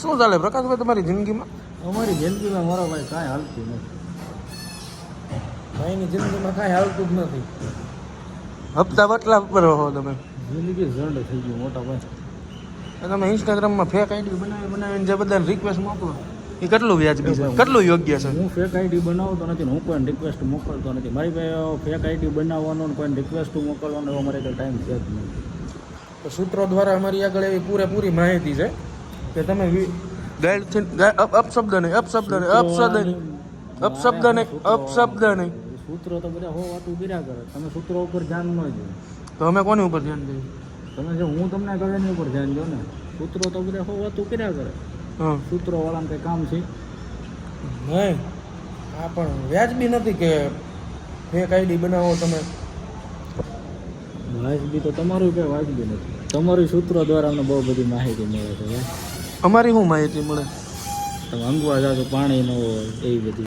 શું ચાલે? પ્રકાશભાઈ તમારી જિંદગીમાં? અમારી જિંદગીમાં મારો ભાઈ કાંઈ હાલતું નથી. ભાઈની જિંદગીમાં કાંઈ હાલતું જ નથી. હપ્તા બટલા પર હો તમે. જિંદગી ઝંડ થઈ ગયું મોટા ભાઈ. તમે ઇન્સ્ટાગ્રામમાં ફેક આઈડી બનાવી બનાવીને જે બધાને રિક્વેસ્ટ મોકલો એ કેટલું વ્યાજબી છે? કેટલું યોગ્ય છે? હું ફેક આઈડી બનાવતો નથી હું કોઈને રિક્વેસ્ટ મોકલતો નથી. મારી પાસે ફેક આઈડી બનાવવાનો ને કોઈને રિક્વેસ્ટ મોકલવાનો એવો મારે ટાઈમ છે જ નહીં તો સૂત્રો દ્વારા અમારી આગળ એવી પૂરેપૂરી માહિતી છે. કે તમે ગાઈડથી અપશબ્દ નહીં અપશબ્દ નહીં અપશબ્દ નહીં અપશબ્દ નહીં અપશબ્દ નહીં. સૂત્રો તો બધા હો વાતું કર્યા કરે. તમે સૂત્રો ઉપર ધ્યાન ન દો. તો અમે કોની ઉપર ધ્યાન દઈએ? તમે જો હું તમને કહે એની ઉપર ધ્યાન દો ને. સૂત્રો તો બધા હો વાતું કર્યા કરે. હા. સૂત્રો વાળાને કંઈ કામ છે? નહીં. આ પણ વ્યાજબી નથી કે ફેક આઈડી બનાવો તમે. વાજબી તો તમારું કંઈ વાજબી નથી. તમારું સૂત્રો દ્વારા અમને બહુ બધી માહિતી મળે છે. અમારી શું માહિતી મળે? વાંગવા જાઓ તો પાણી ન હોય એવી બધી